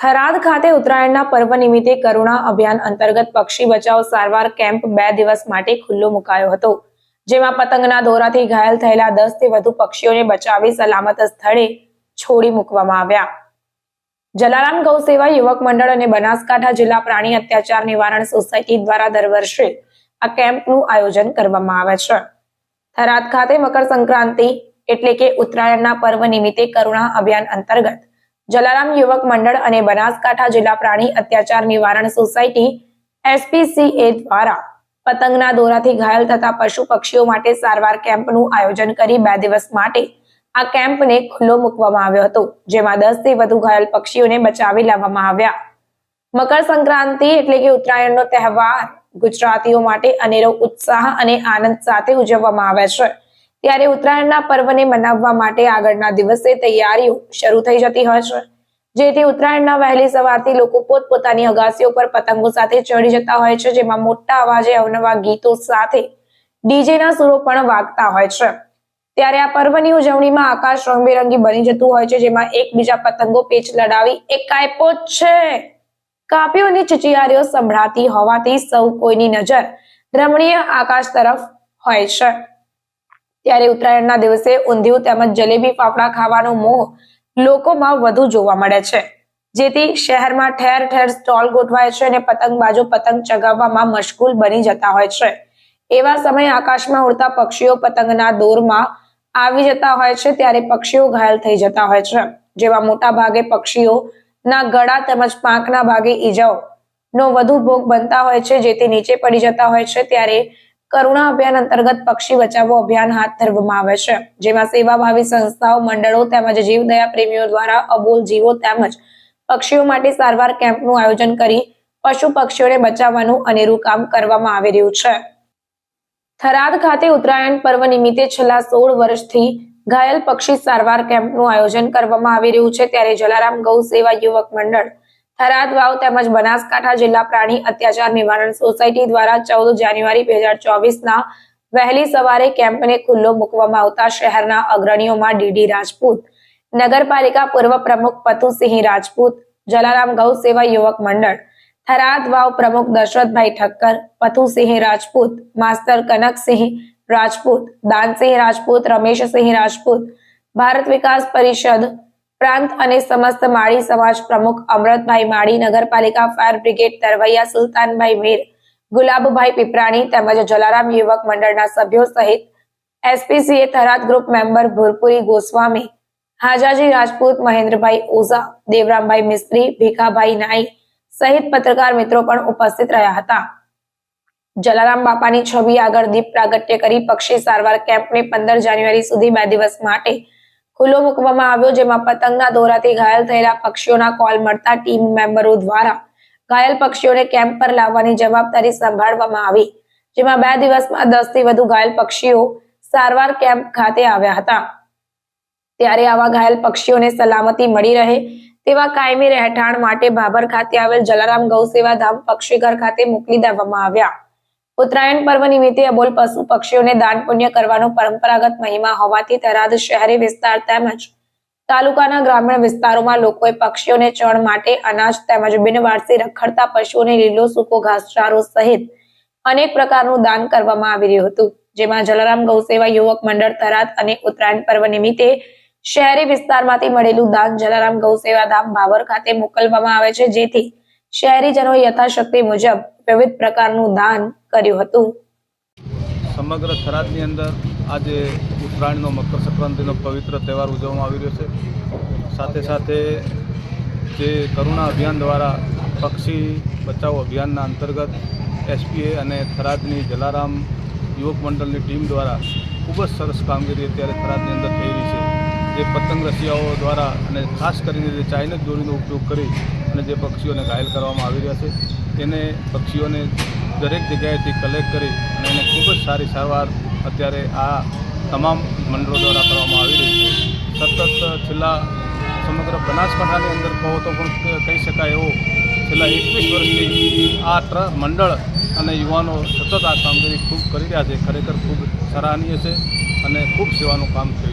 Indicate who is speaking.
Speaker 1: થરાદ ખાતે ઉત્તરાયણના પર્વ નિમિત્તે કરુણા અભિયાન અંતર્ગત પક્ષી બચાવ સારવાર કેમ્પ બે દિવસ માટે ખુલ્લો મુકાયો હતો. જેમાં પતંગના દોરાથી ઘાયલ થયેલા દસથી વધુ પક્ષીઓને બચાવી સલામત સ્થળે છોડી મૂકવામાં આવ્યા. જલારામ ગૌ સેવા યુવક મંડળ અને બનાસકાંઠા જિલ્લા પ્રાણી અત્યાચાર નિવારણ સોસાયટી દ્વારા દર વર્ષે આ કેમ્પનું આયોજન કરવામાં આવે છે. થરાદ ખાતે મકર સંક્રાંતિ એટલે કે ઉત્તરાયણના પર્વ નિમિત્તે કરુણા અભિયાન અંતર્ગત જલારામ યુવક મંડળ અને બનાસકાંઠા જિલ્લા પ્રાણી અત્યાચાર નિવારણ સોસાયટી એસપીસીએ દ્વારા પતંગના દોરાથી ઘાયલ થતા પશુ પક્ષીઓ માટે સારવાર કેમ્પનું આયોજન કરી બે દિવસ માટે આ કેમ્પને ખુલ્લો મૂકવામાં આવ્યો હતો, જેમાં દસથી વધુ ઘાયલ પક્ષીઓને બચાવી લાવવામાં આવ્યા. મકર સંક્રાંતિ એટલે કે ઉત્તરાયણનો તહેવાર ગુજરાતીઓ માટે અનેરો ઉત્સાહ અને આનંદ સાથે ઉજવવામાં આવે છે. ત્યારે ઉત્તરાયણના પર્વને મનાવવા માટે આગળના દિવસે તૈયારીઓ શરૂ થઈ જતી હોય છે. જેથી ઉત્તરાયણના વહેલી સવારથી લોકો પોતપોતાની અગાસીઓ પર પતંગો સાથે ચડી જતા હોય છે, જેમાં મોટા અવાજે અવનવા ગીતો સાથે ડીજેના સુરો પણ વાગતા હોય છે. ત્યારે આ પર્વની ઉજવણીમાં આકાશ રંગબેરંગી બની જતું હોય છે, જેમાં એકબીજા પતંગો પેચ લડાવી એક કાયપો છે કાપીઓની ચિચિયારીઓ સંભળાતી હોવાથી સૌ કોઈની નજર રમણીય આકાશ તરફ હોય છે. ત્યારે ઉત્તરાયણના દિવસે ઊંધિયું તેમજ જલેબી ફાફડા ખાવાનો મોહ લોકોમાં વધુ જોવા મળે છે. જેથી શહેરમાં ઠેર ઠેર સ્ટોલ ગોઠવાય છે અને પતંગબાજો પતંગ ચગાવવામાં મશગુલ બની જતા હોય છે. એવા સમયે આકાશમાં ઉડતા પક્ષીઓ પતંગના દોરમાં આવી જતા હોય છે ત્યારે પક્ષીઓ ઘાયલ થઈ જતા હોય છે. જેવા મોટા ભાગે પક્ષીઓ ના ગળા તેમજ પાંખના ભાગે ઈજાઓ નો વધુ ભોગ બનતા હોય છે. જેથી નીચે પડી જતા હોય છે ત્યારે કરુણા અભિયાન અંતર્ગત પક્ષી બચાવો અભિયાન હાથ ધરવામાં આવે છે, જેમાં સેવાભાવી સંસ્થાઓ, મંડળો તેમજ જીવદયા પ્રેમીઓ દ્વારા અબોલ જીવો તેમજ પક્ષીઓ માટે સારવાર કેમ્પનું આયોજન કરી પશુ પક્ષીઓને બચાવવાનું અનેરું કામ કરવામાં આવી રહ્યું છે. થરાદ ખાતે ઉત્તરાયણ પર્વ નિમિત્તે છેલ્લા સોળ વર્ષથી ઘાયલ પક્ષી સારવાર કેમ્પનું આયોજન કરવામાં આવી રહ્યું છે, ત્યારે જલારામ ગૌ સેવા યુવક મંડળ થરાદ વાવ તેમજ બનાસકાંઠા જિલ્લા પ્રાણી અત્યાચાર નિવારણ સોસાયટી દ્વારા ચૌદ જાન્યુઆરી બે હજાર વહેલી સવારે કેમ્પને ખુલ્લો મૂકવામાં આવતા શહેરના અગ્રણીઓમાં ડીડી રાજપૂત, નગરપાલિકા પૂર્વ પ્રમુખ પતુસિંહ રાજપૂત, જલારામ ગૌ સેવા યુવક મંડળ, થરાદ વાવ પ્રમુખ દશરથભાઈ ઠક્કર પથુસિંહ રાજપૂત, માસ્તર કનકસિંહ રાજપૂત, દાનસિંહ રાજપૂત, રમેશસિંહ રાજપૂત, ભારત વિકાસ પરિષદ પ્રાંત અને સમસ્ત માળી સમાજ પ્રમુખ અમૃતભાઈ માળી, નગરપાલિકા ફાયર બ્રિગેડ તરવૈયા સુલતાનભાઈ મીર, ગુલાબભાઈ પીપરાણી તેમજ જલારામ યુવક મંડળના સભ્યો સહિત SPCA Tharad group member Bhurpuri Goswami, Hajaji Rajput Mahendrabhai Oza, Devrambhai Mistri, Bhikhabhai Nai સહિત પત્રકાર મિત્રો પણ ઉપસ્થિત રહ્યા હતા. જલારામ બાપાની છબી આગળ દીપ પ્રાગટ્ય કરી પક્ષી સારવાર કેમ્પને પંદર જાન્યુઆરી સુધી બે દિવસ માટે ખુલ્લો મૂકવામાં આવ્યો જેમાં પતંગના દોરાથી ઘાયલ થયેલા પક્ષીઓના કોલ મળતા ટીમ મેમ્બરો દ્વારા ઘાયલ પક્ષીઓને કેમ્પ પર લાવવાની જવાબદારી સંભાળવામાં આવી, જેમાં બે દિવસમાં દસથી વધુ ઘાયલ પક્ષીઓ સારવાર કેમ્પ ખાતે આવ્યા હતા. ત્યારે આવા ઘાયલ પક્ષીઓને સલામતી મળી રહે તેવા કાયમી રહેઠાણ માટે ભાભર ખાતે આવેલ જલારામ ગૌ સેવા ધામ પક્ષીઘર ખાતે મોકલી દેવામાં આવ્યા. ઉત્તરાયણ પર્વ નિમિત્તે અબોલ પશુ પક્ષીઓને દાન પુણ્ય કરવાનો પરંપરાગત મહિમા હોવાથી થરાદ શહેરી વિસ્તાર તેમજ તાલુકાના ગ્રામીણ વિસ્તારોમાં લોકોએ પક્ષીઓને ચણ માટે અનાજ તેમજ બિનવારસી રખડતા પશુઓને લીલો સૂકો ઘાસચારો સહિત અનેક પ્રકારનું દાન કરવામાં આવી રહ્યું હતું. જેમાં જલારામ ગૌસેવા યુવક મંડળ થરાદ અને ઉત્તરાયણ પર્વ નિમિત્તે શહેરી વિસ્તારમાંથી મળેલું દાન જલારામ ગૌસેવા ધામ ભાવર ખાતે મોકલવામાં આવે છે. જેથી શહેરીજનો યથાશક્તિ મુજબ વિવિધ પ્રકારનું દાન કર્યું હતું.
Speaker 2: સમગ્ર થરાદની અંદર આજે ઉત્તરાયણનો મકર સંક્રાંતિનો પવિત્ર તહેવાર ઉજવવામાં આવી રહ્યો છે. સાથે સાથે જે કરુણા અભિયાન દ્વારા પક્ષી બચાવ અભિયાનના અંતર્ગત એસપીએ અને થરાદની જલારામ યુવક મંડળની ટીમ દ્વારા ખૂબ જ સરસ કામગીરી અત્યારે થરાદની અંદર થઈ રહી છે. જે પતંગ રસિયાઓ દ્વારા અને ખાસ કરીને જે ચાઇનીઝ દોરીનો ઉપયોગ કરી અને જે પક્ષીઓને ઘાયલ કરવામાં આવી રહ્યા છે, તેને પક્ષીઓને દરેક જગ્યાએથી કલેક્ટ કરી અને એને ખૂબ જ સારી સારવાર અત્યારે આ તમામ મંડળો દ્વારા કરવામાં આવી રહી છે. સતત છેલ્લા સમગ્ર બનાસકાંઠાની અંદર કહો તો પણ કહી શકાય એવો છેલ્લા એકવીસ વર્ષથી આ ટ્ર મંડળ અને યુવાનો સતત આ કામગીરી ખૂબ કરી રહ્યા છે. ખરેખર ખૂબ સરાહનીય છે અને ખૂબ સેવાનું કામ થઈ